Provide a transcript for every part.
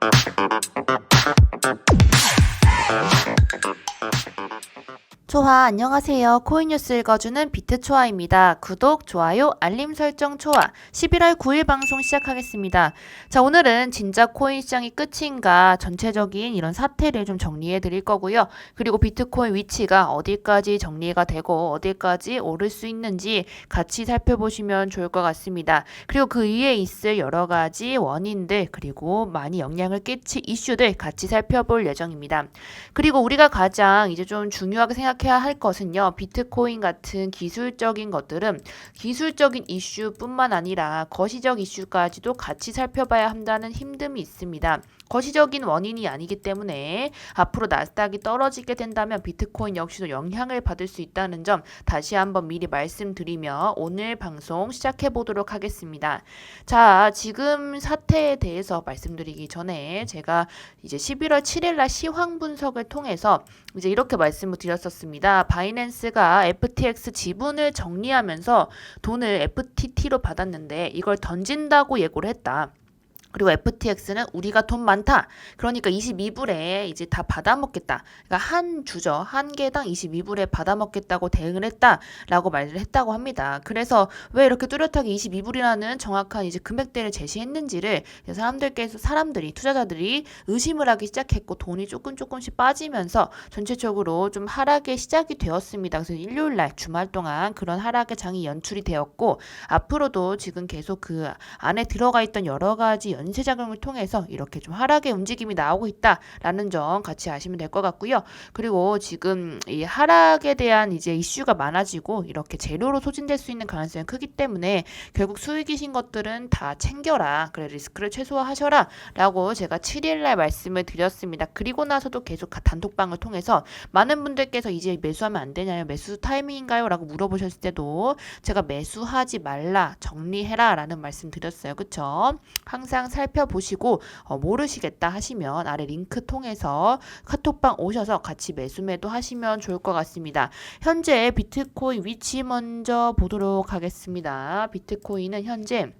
Thank you. 초아 안녕하세요. 코인뉴스 읽어주는 비트초아입니다. 구독, 좋아요, 알림 설정 초아 11월 9일 방송 시작하겠습니다. 자 오늘은 진짜 코인 시장이 끝인가 전체적인 이런 사태를 좀 정리해 드릴 거고요. 그리고 비트코인 위치가 어디까지 정리가 되고 어디까지 오를 수 있는지 같이 살펴보시면 좋을 것 같습니다. 그리고 그 위에 있을 여러 가지 원인들 그리고 많이 영향을 끼칠 이슈들 같이 살펴볼 예정입니다. 그리고 우리가 가장 이제 좀 중요하게 생각해야 할 것은요. 비트코인 같은 기술적인 것들은 기술적인 이슈뿐만 아니라 거시적 이슈까지도 같이 살펴봐야 한다는 힘듦이 있습니다. 거시적인 원인이 아니기 때문에 앞으로 나스닥이 떨어지게 된다면 비트코인 역시도 영향을 받을 수 있다는 점 다시 한번 미리 말씀드리며 오늘 방송 시작해 보도록 하겠습니다. 자, 지금 사태에 대해서 말씀드리기 전에 제가 이제 11월 7일 날 시황 분석을 통해서 이제 이렇게 말씀을 드렸었습니다. 바이낸스가 FTX 지분을 정리하면서 돈을 FTT로 받았는데 이걸 던진다고 예고를 했다. 그리고 FTX는 우리가 돈 많다. 그러니까 22불에 이제 다 받아먹겠다. 그러니까 한 주죠. 한 개당 22불에 받아먹겠다고 대응을 했다라고 말을 했다고 합니다. 그래서 왜 이렇게 뚜렷하게 22불이라는 정확한 이제 금액대를 제시했는지를 사람들께서 사람들이 투자자들이 의심을 하기 시작했고 돈이 조금 조금씩 빠지면서 전체적으로 좀 하락의 시작이 되었습니다. 그래서 일요일 날 주말 동안 그런 하락의 장이 연출이 되었고 앞으로도 지금 계속 그 안에 들어가 있던 여러 가지 연쇄 작용을 통해서 이렇게 좀 하락의 움직임이 나오고 있다라는 점 같이 아시면 될 것 같고요. 그리고 지금 이 하락에 대한 이제 이슈가 많아지고 이렇게 재료로 소진될 수 있는 가능성이 크기 때문에 결국 수익이신 것들은 다 챙겨라. 그래 리스크를 최소화하셔라 라고 제가 7일날 말씀을 드렸습니다. 그리고 나서도 계속 단톡방을 통해서 많은 분들께서 이제 매수하면 안 되냐요? 매수 타이밍인가요?라고 물어보셨을 때도 제가 매수하지 말라, 정리해라 라는 말씀 드렸어요. 그쵸? 항상 살펴보시고 어, 모르시겠다 하시면 아래 링크 통해서 카톡방 오셔서 같이 매수매도 하시면 좋을 것 같습니다. 현재 비트코인 위치 먼저 보도록 하겠습니다. 비트코인은 현재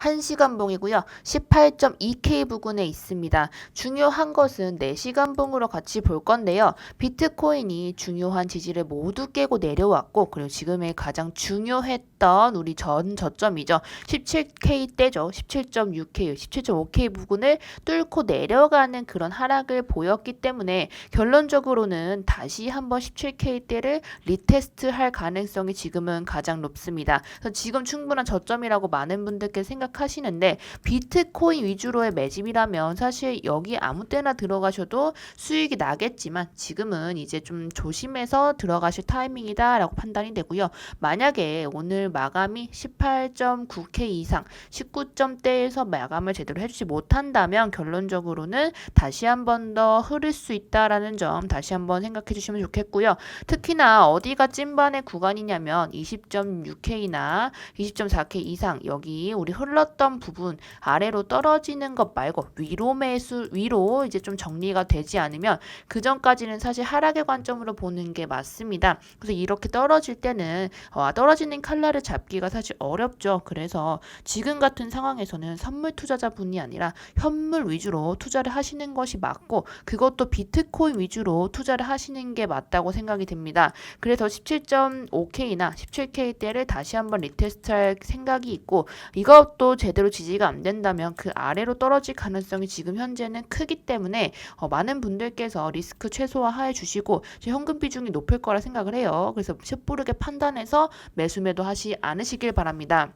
1시간봉이고요. 18.2K 부근에 있습니다. 중요한 것은 4시간봉으로 같이 볼 건데요. 비트코인이 중요한 지지를 모두 깨고 내려왔고 그리고 지금의 가장 중요했던 우리 전 저점이죠. 17K 때죠. 17.6K, 17.5K 부근을 뚫고 내려가는 그런 하락을 보였기 때문에 결론적으로는 다시 한번 17K 때를 리테스트 할 가능성이 지금은 가장 높습니다. 그래서 지금 충분한 저점이라고 많은 분들께 생각하시는데 비트코인 위주로의 매집이라면 사실 여기 아무 때나 들어가셔도 수익이 나겠지만 지금은 이제 좀 조심해서 들어가실 타이밍이다라고 판단이 되고요. 만약에 오늘 마감이 18.9K 이상 19점대에서 마감을 제대로 해주지 못한다면 결론적으로는 다시 한 번 더 흐를 수 있다라는 점 다시 한 번 생각해 주시면 좋겠고요. 특히나 어디가 찐반의 구간이냐면 20.6K나 20.4K 이상 여기 우리 흘렀던 부분 아래로 떨어지는 것 말고 위로 매수 위로 이제 좀 정리가 되지 않으면 그 전까지는 사실 하락의 관점으로 보는 게 맞습니다. 그래서 이렇게 떨어질 때는 어, 떨어지는 칼날을 잡기가 사실 어렵죠. 그래서 지금 같은 상황에서는 선물 투자자분이 아니라 현물 위주로 투자를 하시는 것이 맞고 그것도 비트코인 위주로 투자를 하시는 게 맞다고 생각이 됩니다. 그래서 17.5K나 17K 대를 다시 한번 리테스트할 생각이 있고 이것도 제대로 지지가 안 된다면 그 아래로 떨어질 가능성이 지금 현재는 크기 때문에 어, 많은 분들께서 리스크 최소화해 주시고 현금 비중이 높을 거라 생각을 해요. 그래서 섣부르게 판단해서 매수매도 하시 않으시길 바랍니다.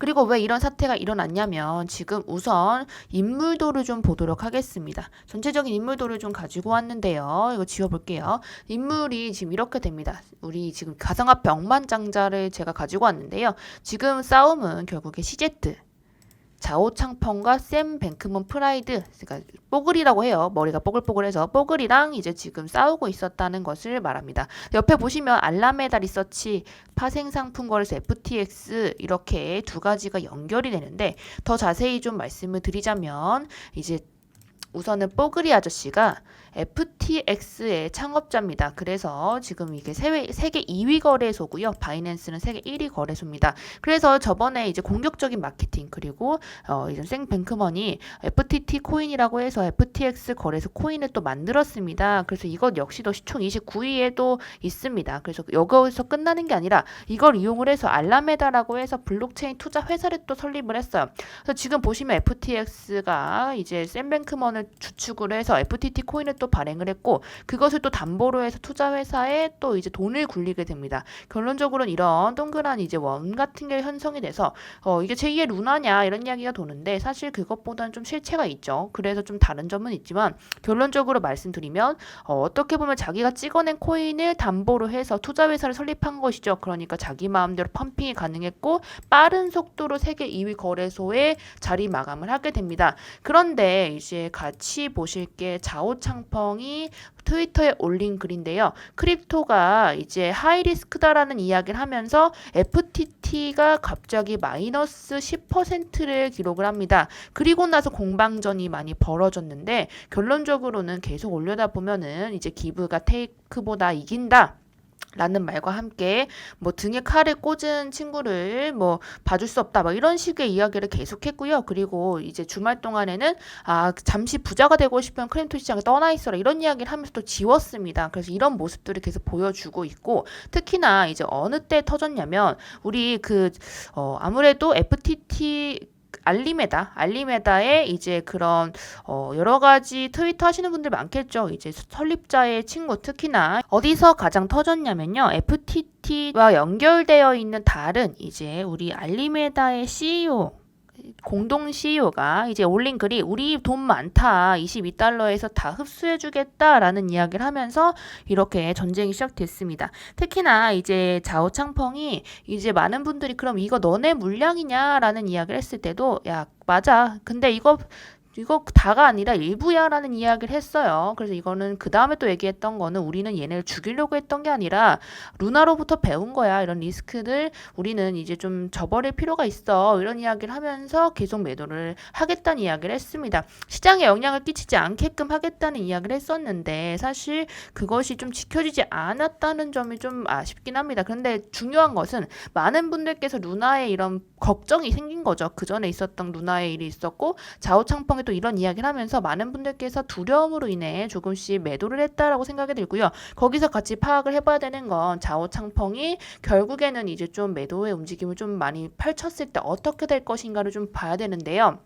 그리고 왜 이런 사태가 일어났냐면 지금 우선 인물도를 좀 보도록 하겠습니다. 전체적인 인물도를 좀 가지고 왔는데요. 이거 지워볼게요. 인물이 지금 이렇게 됩니다. 우리 지금 가상화폐 억만장자를 제가 가지고 왔는데요. 지금 싸움은 결국에 시제트 자오창펑과 샘 뱅크먼 프라이드, 그러니까 뽀글이라고 해요. 머리가 뽀글뽀글해서 뽀글이랑 이제 지금 싸우고 있었다는 것을 말합니다. 옆에 보시면 알라메다 리서치, 파생상품거래소 FTX 이렇게 두 가지가 연결이 되는데 더 자세히 좀 말씀을 드리자면 이제 우선은 뽀글이 아저씨가 FTX의 창업자입니다. 그래서 지금 이게 세계, 세계 2위 거래소고요. 바이낸스는 세계 1위 거래소입니다. 그래서 저번에 이제 공격적인 마케팅 그리고 어 이제 생뱅크머니 FTT 코인이라고 해서 FTX 거래소 코인을 또 만들었습니다. 그래서 이것 역시도 시총 29위에도 있습니다. 그래서 여기서 끝나는 게 아니라 이걸 이용을 해서 알라메다라고 해서 블록체인 투자 회사를 또 설립을 했어요. 그래서 지금 보시면 FTX가 이제 샘뱅크먼을 주축으로 해서 FTT 코인을 또 발행을 했고 그것을 또 담보로 해서 투자 회사에 또 이제 돈을 굴리게 됩니다. 결론적으로는 이런 동그란 이제 원 같은 게 형성이 돼서 어 이게 제2의 루나냐 이런 이야기가 도는데 사실 그것보다는 좀 실체가 있죠. 그래서 좀 다른 점은 있지만 결론적으로 말씀드리면 어, 어떻게 보면 자기가 찍어낸 코인을 담보로 해서 투자 회사를 설립한 것이죠. 그러니까 자기 마음대로 펌핑이 가능했고 빠른 속도로 세계 2위 거래소에 자리 마감을 하게 됩니다. 그런데 이제 같이 보실 게 자오창 펑이 트위터에 올린 글인데요. 크립토가 이제 하이리스크다라는 이야기를 하면서 FTT가 갑자기 마이너스 10%를 기록을 합니다. 그리고 나서 공방전이 많이 벌어졌는데 결론적으로는 계속 올려다 보면은 이제 기브가 테이크보다 이긴다. 라는 말과 함께 뭐 등에 칼을 꽂은 친구를 뭐 봐줄 수 없다 막 이런 식의 이야기를 계속했고요. 그리고 이제 주말 동안에는 아 잠시 부자가 되고 싶으면 크립토 시장에 떠나 있어라 이런 이야기를 하면서 또 지웠습니다. 그래서 이런 모습들을 계속 보여주고 있고 특히나 이제 어느 때 터졌냐면 우리 그 어, 아무래도 FTT 알리메다, 알리메다의 이제 그런 어 여러 가지 트위터 하시는 분들 많겠죠. 이제 설립자의 친구 특히나 어디서 가장 터졌냐면요. FTT와 연결되어 있는 다른 이제 우리 알리메다의 CEO 공동 CEO가 이제 올린 글이 우리 돈 많다 22달러에서 다 흡수해 주겠다라는 이야기를 하면서 이렇게 전쟁이 시작됐습니다. 특히나 이제 자오 창펑이 이제 많은 분들이 그럼 이거 너네 물량이냐라는 이야기를 했을 때도 야 맞아 근데 이거 이거 다가 아니라 일부야라는 이야기를 했어요. 그래서 이거는 그 다음에 또 얘기했던 거는 우리는 얘네를 죽이려고 했던 게 아니라 루나로부터 배운 거야. 이런 리스크를 우리는 이제 좀 저버릴 필요가 있어. 이런 이야기를 하면서 계속 매도를 하겠다는 이야기를 했습니다. 시장에 영향을 끼치지 않게끔 하겠다는 이야기를 했었는데 사실 그것이 좀 지켜지지 않았다는 점이 좀 아쉽긴 합니다. 그런데 중요한 것은 많은 분들께서 루나의 이런 걱정이 생긴 거죠. 그 전에 있었던 루나의 일이 있었고 자오창 펑이 또 이런 이야기를 하면서 많은 분들께서 두려움으로 인해 조금씩 매도를 했다라고 생각이 들고요. 거기서 같이 파악을 해봐야 되는 건 자오창펑이 결국에는 이제 좀 매도의 움직임을 좀 많이 펼쳤을 때 어떻게 될 것인가를 좀 봐야 되는데요.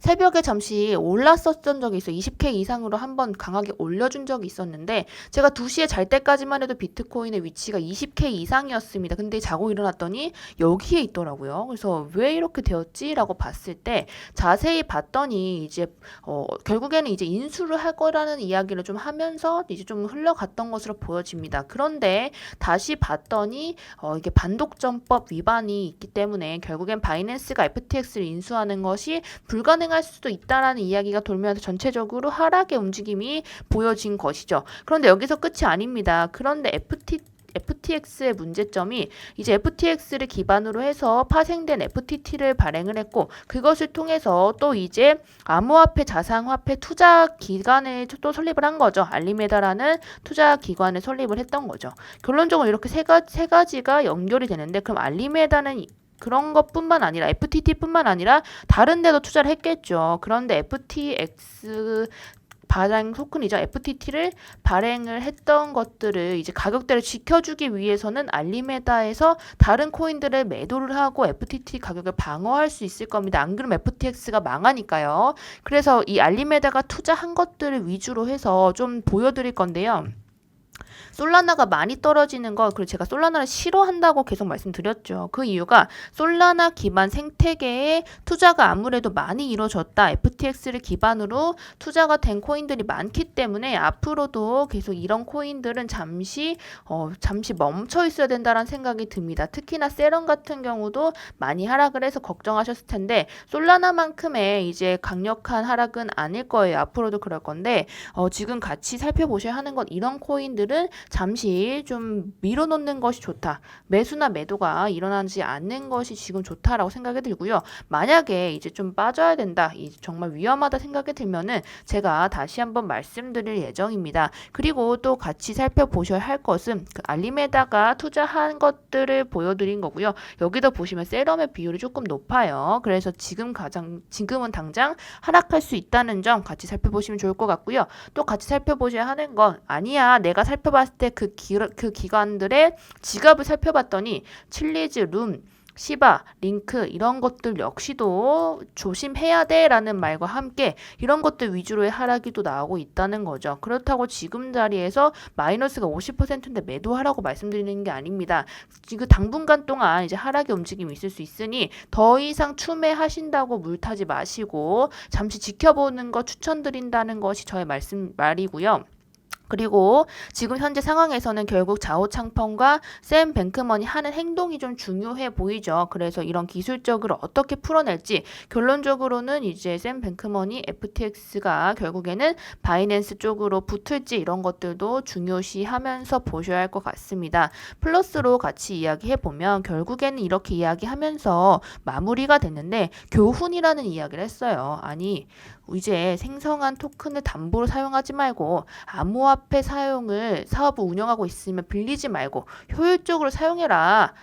새벽에 잠시 올랐었던 적이 있어요. 20K 이상으로 한번 강하게 올려준 적이 있었는데 제가 2시에 잘 때까지만 해도 비트코인의 위치가 20K 이상이었습니다. 근데 자고 일어났더니 여기에 있더라고요. 그래서 왜 이렇게 되었지라고 봤을 때 자세히 봤더니 이제 어, 결국에는 이제 인수를 할 거라는 이야기를 좀 하면서 이제 좀 흘러갔던 것으로 보여집니다. 그런데 다시 봤더니 어, 이게 반독점법 위반이 있기 때문에 결국엔 바이낸스가 FTX를 인수하는 것이 불가 능할 수도 있다라는 이야기가 돌면서 전체적으로 하락의 움직임이 보여진 것이죠. 그런데 여기서 끝이 아닙니다. 그런데 FT FTX의 문제점이 이제 FTX를 기반으로 해서 파생된 FTT를 발행을 했고 그것을 통해서 또 이제 암호화폐 자산화폐 투자 기관을 또 설립을 한 거죠. 알리메다라는 투자 기관을 설립을 했던 거죠. 결론적으로 이렇게 세, 가, 세 가지가 연결이 되는데 그럼 알리메다는 그런 것뿐만 아니라 FTT뿐만 아니라 다른 데도 투자를 했겠죠. 그런데 FTX 발행 토큰이죠. FTT를 발행을 했던 것들을 이제 가격대를 지켜주기 위해서는 알리메다에서 다른 코인들을 매도를 하고 FTT 가격을 방어할 수 있을 겁니다. 안 그러면 FTX가 망하니까요. 그래서 이 알리메다가 투자한 것들을 위주로 해서 좀 보여드릴 건데요. 솔라나가 많이 떨어지는 거 그리고 제가 솔라나를 싫어한다고 계속 말씀드렸죠. 그 이유가 솔라나 기반 생태계에 투자가 아무래도 많이 이루어졌다. FTX를 기반으로 투자가 된 코인들이 많기 때문에 앞으로도 계속 이런 코인들은 잠시 어, 잠시 멈춰 있어야 된다라는 생각이 듭니다. 특히나 세럼 같은 경우도 많이 하락을 해서 걱정하셨을 텐데 솔라나만큼의 이제 강력한 하락은 아닐 거예요. 앞으로도 그럴 건데 어, 지금 같이 살펴보셔야 하는 건 이런 코인들은 잠시 좀 밀어놓는 것이 좋다. 매수나 매도가 일어나지 않는 것이 지금 좋다라고 생각이 들고요. 만약에 이제 좀 빠져야 된다. 이 정말 위험하다 생각이 들면은 제가 다시 한번 말씀드릴 예정입니다. 그리고 또 같이 살펴보셔야 할 것은 그 알림에다가 투자한 것들을 보여드린 거고요. 여기도 보시면 세럼의 비율이 조금 높아요. 그래서 지금 가장 지금은 당장 하락할 수 있다는 점 같이 살펴보시면 좋을 것 같고요. 또 같이 살펴보셔야 하는 건 아니야. 내가 살펴봤을 때그그 기관들의 지갑을 살펴봤더니 칠리즈, 룸, 시바, 링크 이런 것들 역시도 조심해야 돼라는 말과 함께 이런 것들 위주로의 하락이 또 나오고 있다는 거죠. 그렇다고 지금 자리에서 마이너스가 50%인데 매도하라고 말씀드리는 게 아닙니다. 지금 당분간 동안 이제 하락의 움직임이 있을 수 있으니 더 이상 추매하신다고 물타지 마시고 잠시 지켜보는 거 추천드린다는 것이 저의 말씀 말이고요. 그리고 지금 현재 상황에서는 결국 좌우창펑과 샘 뱅크먼이 하는 행동이 좀 중요해 보이죠. 그래서 이런 기술적으로 어떻게 풀어낼지 결론적으로는 이제 샘 뱅크먼이 FTX가 결국에는 바이낸스 쪽으로 붙을지 이런 것들도 중요시하면서 보셔야 할 것 같습니다. 플러스로 같이 이야기해 보면 결국에는 이렇게 이야기하면서 마무리가 됐는데 교훈이라는 이야기를 했어요. 아니 이제 생성한 토큰을 담보로 사용하지 말고 암호화폐 사용을 사업을 운영하고 있으면 빌리지 말고 효율적으로 사용해라.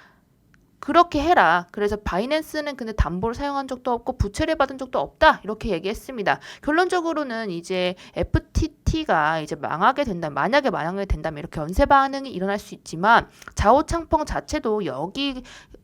그렇게 해라. 그래서 바이낸스는 근데 담보를 사용한 적도 없고 부채를 받은 적도 없다. 이렇게 얘기했습니다. 결론적으로는 이제 FTT가 이제 망하게 된다. 만약에 망하게 된다면 이렇게 연쇄 반응이 일어날 수 있지만 좌우창펑 자체도 여기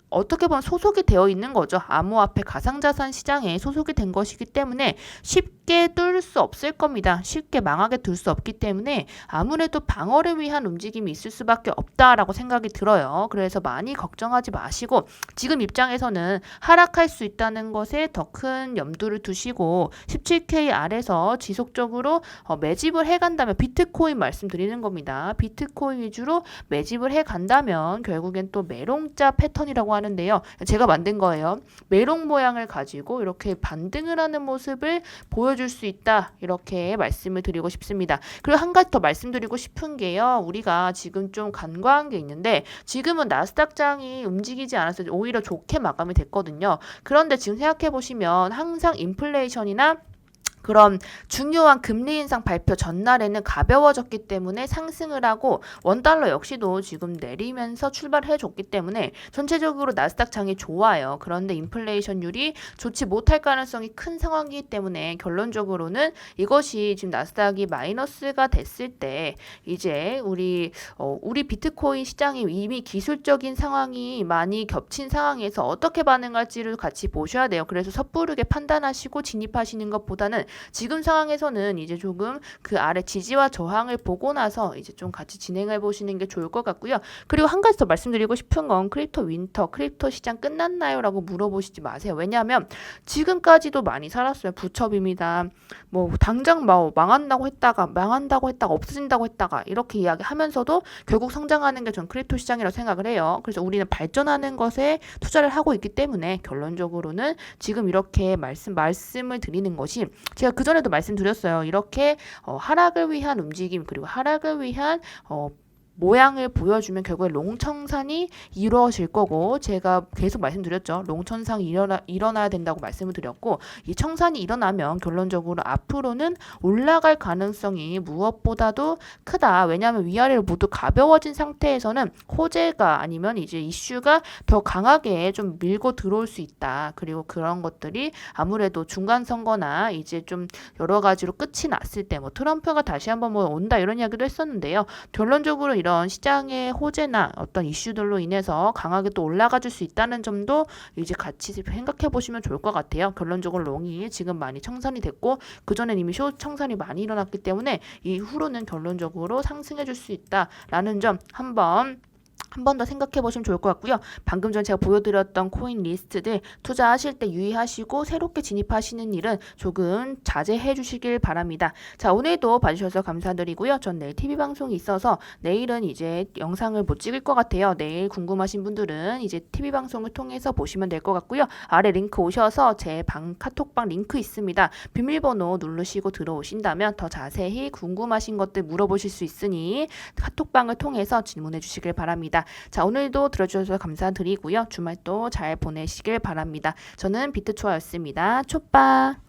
어떻게 보면 소속이 되어 있는 거죠. 암호화폐 가상자산 시장에 소속이 된 것이기 때문에 쉽게 뚫을 수 없을 겁니다. 쉽게 망하게 둘 수 없기 때문에 아무래도 방어를 위한 움직임이 있을 수밖에 없다라고 생각이 들어요. 그래서 많이 걱정하지 마시고 지금 입장에서는 하락할 수 있다는 것에 더 큰 염두를 두시고 17K 아래서 지속적으로 어, 매집을 해간다면 비트코인 말씀드리는 겁니다. 비트코인 위주로 매집을 해간다면 결국엔 또 메롱자 패턴이라고 하는데요. 제가 만든 거예요. 메롱 모양을 가지고 이렇게 반등을 하는 모습을 보여 줄 수 있다. 이렇게 말씀을 드리고 싶습니다. 그리고 한 가지 더 말씀드리고 싶은 게요. 우리가 지금 좀 간과한 게 있는데 지금은 나스닥장이 움직이지 않아서 오히려 좋게 마감이 됐거든요. 그런데 지금 생각해 보시면 항상 인플레이션이나 그런 중요한 금리 인상 발표 전날에는 가벼워졌기 때문에 상승을 하고 원달러 역시도 지금 내리면서 출발해 줬기 때문에 전체적으로 나스닥 장이 좋아요. 그런데 인플레이션율이 좋지 못할 가능성이 큰 상황이기 때문에 결론적으로는 이것이 지금 나스닥이 마이너스가 됐을 때 이제 우리 어, 우리 비트코인 시장이 이미 기술적인 상황이 많이 겹친 상황에서 어떻게 반응할지를 같이 보셔야 돼요. 그래서 섣부르게 판단하시고 진입하시는 것보다는 지금 상황에서는 이제 조금 그 아래 지지와 저항을 보고 나서 이제 좀 같이 진행해 보시는 게 좋을 것 같고요. 그리고 한 가지 더 말씀드리고 싶은 건 크립토 윈터, 크립토 시장 끝났나요? 라고 물어보시지 마세요. 왜냐하면 지금까지도 많이 살았어요. 부처입니다. 뭐 당장 뭐 망한다고 했다가 망한다고 했다가 없어진다고 했다가 이렇게 이야기하면서도 결국 성장하는 게 전 크립토 시장이라고 생각을 해요. 그래서 우리는 발전하는 것에 투자를 하고 있기 때문에 결론적으로는 지금 이렇게 말씀 말씀을 드리는 것이 제가 그 전에도 말씀드렸어요. 이렇게 어, 하락을 위한 움직임 그리고 하락을 위한 어, 모양을 보여주면 결국에 롱청산이 이루어질 거고 제가 계속 말씀드렸죠. 롱청산이 일어나, 일어나야 된다고 말씀을 드렸고 이 청산이 일어나면 결론적으로 앞으로는 올라갈 가능성이 무엇보다도 크다. 왜냐하면 위아래로 모두 가벼워진 상태에서는 호재가 아니면 이제 이슈가 더 강하게 좀 밀고 들어올 수 있다. 그리고 그런 것들이 아무래도 중간 선거나 이제 좀 여러 가지로 끝이 났을 때 뭐 트럼프가 다시 한번 뭐 온다 이런 이야기도 했었는데요. 결론적으로 이런 이런 시장의 호재나 어떤 이슈들로 인해서 강하게 또 올라가 줄 수 있다는 점도 이제 같이 생각해 보시면 좋을 것 같아요. 결론적으로 롱이 지금 많이 청산이 됐고 그전엔 이미 쇼 청산이 많이 일어났기 때문에 이후로는 결론적으로 상승해 줄 수 있다라는 점 한번 한 번 더 생각해 보시면 좋을 것 같고요. 방금 전 제가 보여드렸던 코인 리스트들 투자하실 때 유의하시고 새롭게 진입하시는 일은 조금 자제해 주시길 바랍니다. 자, 오늘도 봐주셔서 감사드리고요. 전 내일 TV 방송이 있어서 내일은 이제 영상을 못 찍을 것 같아요. 내일 궁금하신 분들은 이제 TV 방송을 통해서 보시면 될 것 같고요. 아래 링크 오셔서 제 방 카톡방 링크 있습니다. 비밀번호 누르시고 들어오신다면 더 자세히 궁금하신 것들 물어보실 수 있으니 카톡방을 통해서 질문해 주시길 바랍 니다. 자, 오늘도 들어주셔서 감사드리고요. 주말 또 잘 보내시길 바랍니다. 저는 비트초아였습니다. 촛바!